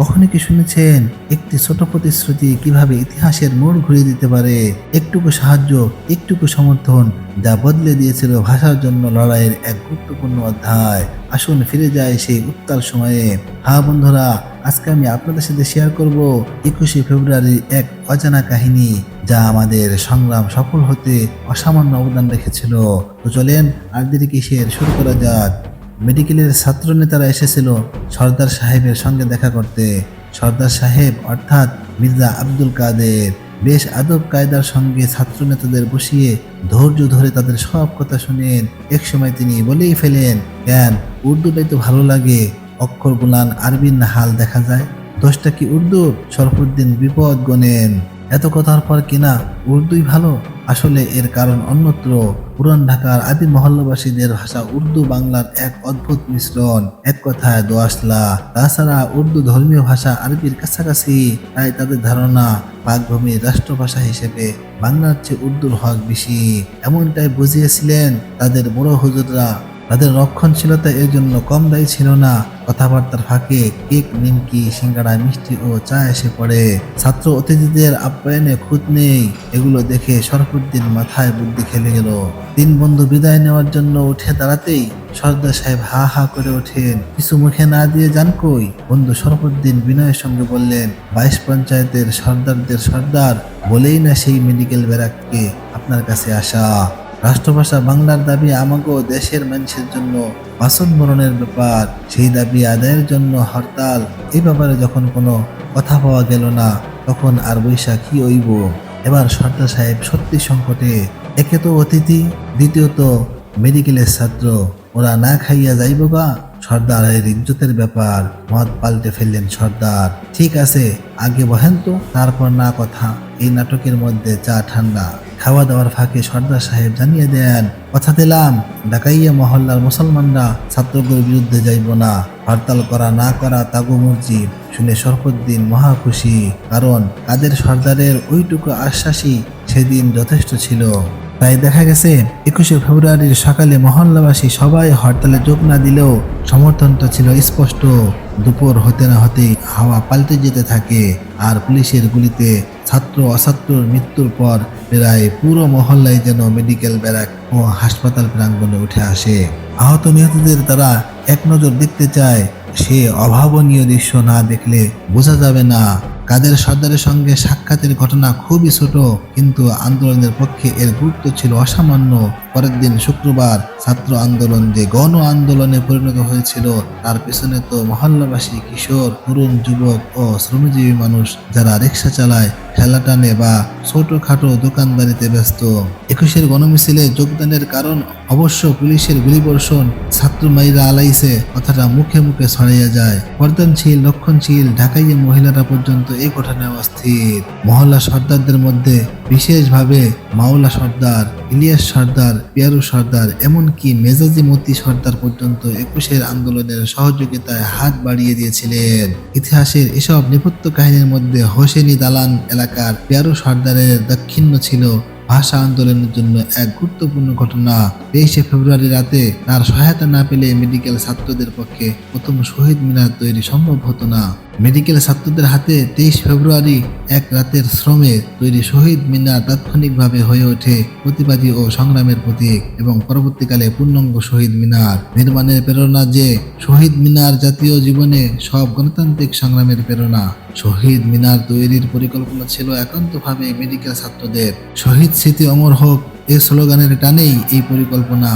কখনো কি শুনেছেন একটি ছোট প্রতিশ্রুতি কীভাবে ইতিহাসের মোড় ঘুরিয়ে দিতে পারে? একটুকু সাহায্য, একটুকু সমর্থন যা বদলে দিয়েছিল ভাষার জন্য লড়াইয়ের এক গুরুত্বপূর্ণ অধ্যায়। আসুন ফিরে যায় সেই উত্তাল সময়ে। হ্যাঁ বন্ধুরা, আজকে আমি আপনাদের সাথে শেয়ার করব একুশে ফেব্রুয়ারির এক অজানা কাহিনী যা আমাদের সংগ্রাম সফল হতে অসামান্য অবদান রেখেছিল। তো চলেন আর দেরি কিসের শুরু করা যাক। মেডিকেলের ছাত্র নেতারা এসেছিল সর্দার সাহেবের সঙ্গে দেখা করতে। সর্দার সাহেব অর্থাৎ মির্জা আব্দুল কাদের। বেশ আদব কায়দার সঙ্গে ছাত্র নেতাদের বসিয়ে ধৈর্য ধরে তাদের সব কথা শুনেন। একসময় তিনি বলেই ফেলেন, কেন? উর্দুটাই তো ভালো লাগে। অক্ষর গুলান আরবির নাহাল দেখা যায়। দোষটা কি উর্দু? সরফুদ্দিন বিপদ গনেন। এত কথার পর কিনা উর্দুই ভালো? আসলে এর কারণ অন্যত্র। পুরান ঢাকার আদি মহল্লাবাসীদের ভাষা উর্দু বাংলার এক অদ্ভুত মিশ্রণ। এক কথায় দোয়াশলা তাছাড়া উর্দু ধর্মীয় ভাষা আরবির কাছাকাছি, তাই তাদের ধারণা পাকভূমির রাষ্ট্রভাষা হিসেবে বাংলার চেয়ে উর্দুর হক বেশি। এমনটাই বুঝিয়েছিলেন তাদের বড় হুজুররা। তাদের রক্ষণশীলতা এর জন্য কম দায়ী ছিল না। কথাবার্তার ফাঁকে কেক, নিমকি, সিঙ্গাড়া, মিষ্টি ও চা এসে পড়ে। ছাত্র অতিথিদের আপ্যায়নে খুঁত নেই। এগুলো দেখে শরফুদ্দিন মাথায় বুদ্ধি খেলে গেল। তিন বন্ধু বিদায় নেওয়ার জন্য উঠে দাঁড়াতেই সর্দার সাহেব হা হা করে ওঠেন। কিছু মুখে না দিয়ে যান কই? বন্ধু শরফুদ্দিন বিনয়ের সঙ্গে বললেন, বাইশ পঞ্চায়েতের সর্দারদের সর্দার বলেই না সেই মেডিকেল ব্যারাককে আপনার কাছে আসা। রাষ্ট্রভাষা বাংলার দাবি আমাকেও দেশের মানুষের জন্য বাসন মরণের ব্যাপার। সেই দাবি আদায়ের জন্য হরতাল। এই ব্যাপারে যখন কোনো কথা পাওয়া গেল না, তখন আর বৈশাখ কি হইব? এবার সর্দার সাহেব সত্যি সংকটে। একে তো অতিথি, দ্বিতীয়ত মেডিকেলের ছাত্র। ওরা না খাইয়া যাইব গা? সর্দারের ইজ্জতের ব্যাপার। মদ পাল্টে ফেললেন সর্দার। ঠিক আছে, আগে বহেন তো, তারপর না কথা। এই নাটকের মধ্যে চা ঠান্ডা। খাওয়া দাওয়ার ফাঁকে সর্দার সাহেব জানিয়ে দেন কথা দিলাম ডাকাইয়া মহল্লার মুসলমানরা ছাত্রদের বিরুদ্ধে যাইব না। হরতাল করা না করা তাগু মসজিদ, শুনে শরফুদ্দিন মহা খুশি, কারণ তাদের সর্দারের ওইটুকু আশ্বাসই সেদিন যথেষ্ট ছিল। তাই দেখা গেছে, একুশে ফেব্রুয়ারির সকালে মহল্লাবাসী সবাই হরতালে যোগ না দিলেও সমর্থনটা ছিল স্পষ্ট। দুপুর হতে না হতেই হাওয়া পাল্টে যেতে থাকে আর পুলিশের গুলিতে ছাত্র অছাত্রর মৃত্যুর পর প্রায় পুরো মহল্লায় যেন মেডিকেল ব্যারাক ও হাসপাতাল প্রাঙ্গণে উঠে আসে। আহত নিহতদের তারা এক নজর দেখতে চায়, সে অভাবনীয় দৃশ্য না দেখলে বোঝা যাবে না। কাদের সর্দারের সঙ্গে সাক্ষাতের ঘটনা খুবই ছোট, কিন্তু আন্দোলনের পক্ষে এর গুরুত্ব ছিল অসামান্য। পরের দিন শুক্রবার ছাত্র আন্দোলন যে গণ আন্দোলনে পরিণত হয়েছিল, তার পেছনে তো মহল্লাবাসী, কিশোর, তরুণ, যুবক ও শ্রমজীবী মানুষ যারা রিক্সা চালায়, ঠেলা টানে বা ছোটখাটো দোকানদারিতে ব্যস্ত। একুশের গণমিছিলে যোগদানের কারণ অবশ্য পুলিশের গুলিবর্ষণ ছাত্র মাইরা আলাইছে, কথাটা মুখে মুখে ছড়াইয়া যায়। বর্ধনশীল লক্ষণশীল ঢাকাইয়া মহিলারা পর্যন্ত এই ঘটনায় অস্থির। মহল্লা সর্দারদের মধ্যে বিশেষভাবে মাওলা সর্দার, ইলিয়াস সর্দার পিয়ারু সর্দার, এমনকি মেজাজি মতি সর্দার পর্যন্ত একুশের আন্দোলনের সহযোগিতায় হাত বাড়িয়ে দিয়েছিলেন। ইতিহাসের এসব নেপথ্য কাহিনীর মধ্যে হোসেনি দালান এলাকার পিয়ারু সর্দারের দাক্ষিণ্য ছিল ভাষা আন্দোলনের জন্য এক গুরুত্বপূর্ণ ঘটনা। তেইশে ফেব্রুয়ারি রাতে তার সহায়তা না পেলে মেডিকেল ছাত্রদের পক্ষে প্রথম শহীদ মিনার তৈরি সম্ভব হতো না। মেডিকেল ছাত্রদের হাতে তেইশ ফেব্রুয়ারি এক রাতের শ্রমে তৈরি শহীদ মিনার তাৎক্ষণিকভাবে হয়ে ওঠে প্রতিবাদী ও সংগ্রামের প্রতীক এবং পরবর্তীকালে পূর্ণাঙ্গ শহীদ মিনার। নির্মাণের প্রেরণা যে শহীদ মিনার জাতীয় জীবনে সব গণতান্ত্রিক সংগ্রামের প্রেরণা। শহীদ মিনার তৈরির পরিকল্পনা ছিল একান্তভাবে মেডিকেল ছাত্রদের। শহীদ স্মৃতি অমর হোক এ স্লোগানের টানেই এই পরিকল্পনা।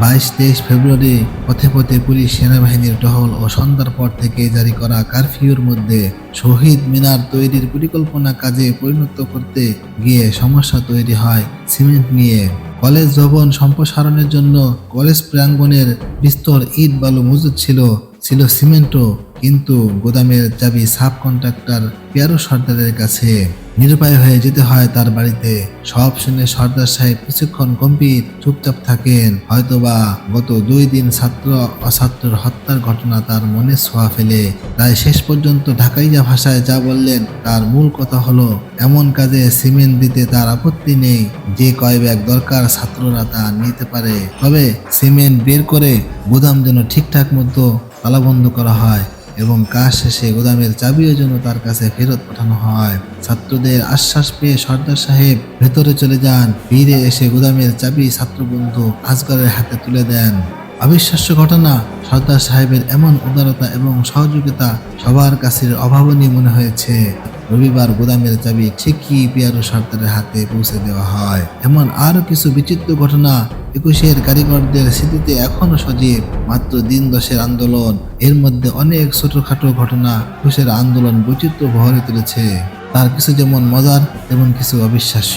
বাইশ তেইশ ফেব্রুয়ারি পথে পথে পুলিশ সেনাবাহিনীর টহল ও সন্ধ্যার পর থেকে জারি করা কারফিউর মধ্যে শহীদ মিনার তৈরির পরিকল্পনা কাজে পরিণত করতে গিয়ে সমস্যা তৈরি হয় সিমেন্ট নিয়ে। কলেজ ভবন সম্প্রসারণের জন্য কলেজ প্রাঙ্গণের বিস্তর ইট বালু মজুদ ছিল ছিল সিমেন্টও। কিন্তু গোদামের চাবি সাব কন্ট্রাক্টর পিয়ারো সর্দারের কাছে নিরুপায় হয়ে যেতে হয় তার বাড়িতে। সব শুনে সর্দার সাহেব কিছুক্ষণ গম্ভীর চুপচাপ থাকেন। হয়তোবা গত দুই দিন ছাত্র অছাত্রর হত্যার ঘটনা তার মনে ছোঁয়া ফেলে। তাই শেষ পর্যন্ত ঢাকাইয়া ভাষায় যা বললেন, তার মূল কথা হলো, এমন কাজে সিমেন্ট দিতে তার আপত্তি নেই। যে কয় ব্যাগ দরকার ছাত্ররা তা নিতে পারে। তবে সিমেন্ট বের করে গুদাম যেন ঠিকঠাক মতো তালাবন্ধ করা হয়। এবং কাজ শেষে গোদামের চাবিও যেন তার কাছে ফেরত পাঠানো হয়। ছাত্রদের আশ্বাস পেয়ে সর্দার সাহেব ভেতরে চলে যান। ফিরে এসে গোদামের চাবি ছাত্রবন্ধু আজগরের হাতে তুলে দেন। অবিশ্বাস্য ঘটনা, সর্দার সাহেবের এমন উদারতা এবং সহযোগিতা সবার কাছে অভাবনীয় মনে হয়েছে। রবিবার গোদামের চাবি ঠিকই পিয়ারো সর্দারের হাতে পৌঁছে দেওয়া হয়। এমন আরও কিছু বিচিত্র ঘটনা একুশের কারিগরদের স্মৃতিতে এখনও সজীব, মাত্র দিন দশের আন্দোলন। এর মধ্যে অনেক ছোটখাটো ঘটনা একুশের আন্দোলন বৈচিত্র্য ভরে তুলেছে। তার কিছু যেমন মজার, তেমন কিছু অবিশ্বাস্য।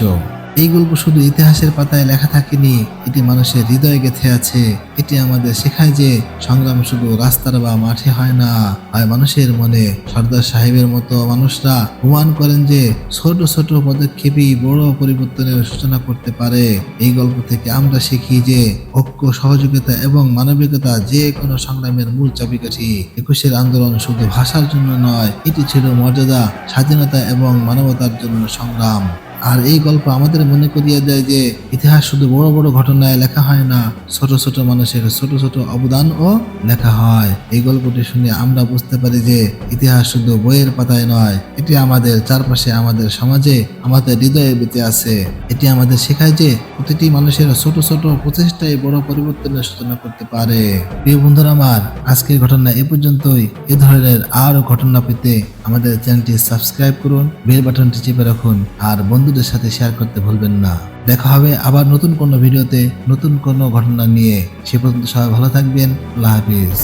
এই গল্প শুধু ইতিহাসের পাতায় লেখা থাকেনি, এটি মানুষের হৃদয়ে গেথে আছে। এটি আমাদের শেখায় যে সংগ্রাম শুধু রাস্তার বা মাঠে হয় না, হয় মানুষের মনে। সর্দার সাহেবের মতো মানুষরা প্রমাণ করেন যে ছোট ছোট পদক্ষেপই বড় পরিবর্তনের সূচনা করতে পারে। এই গল্প থেকে আমরা শিখি যে ঐক্য, সহযোগিতা এবং মানবিকতা যে কোনো সংগ্রামের মূল চাবিকাঠি। একুশের আন্দোলন শুধু ভাষার জন্য নয়, এটি ছিল মর্যাদা, স্বাধীনতা এবং মানবতার জন্য সংগ্রাম। আর এই গল্প আমাদের মনে করিয়ে দেয় যে, ইতিহাস শুধু বড় বড় ঘটনায় লেখা হয় না, ছোট ছোট মানুষের ছোট ছোট অবদানও লেখা হয়। এই গল্পটি শুনে আমরা বুঝতে পারি যে, ইতিহাস শুধু বইয়ের পাতায় নয়, এটি আমাদের চারপাশে আমাদের সমাজে আমাদের হৃদয়ে বেঁচে আছে। এটি আমাদের শেখায় যে, প্রতিটি মানুষের ছোট ছোট প্রচেষ্টায় বড় পরিবর্তনের সূচনা করতে পারে। প্রিয় বন্ধুরা আমার, আজকের ঘটনা এ পর্যন্তই। এ ধরনের আরও ঘটনা পেতে আমাদের চ্যানেলটি সাবস্ক্রাইব করুন, বেল বাটনটি চেপে রাখুন, আর বন্ধুদের সাথে শেয়ার করতে ভুলবেন না। দেখা হবে আবার নতুন কোনো ভিডিওতে নতুন কোনো ঘটনা নিয়ে। সে পর্যন্ত সবাই ভালো থাকবেন। আল্লাহ হাফিজ।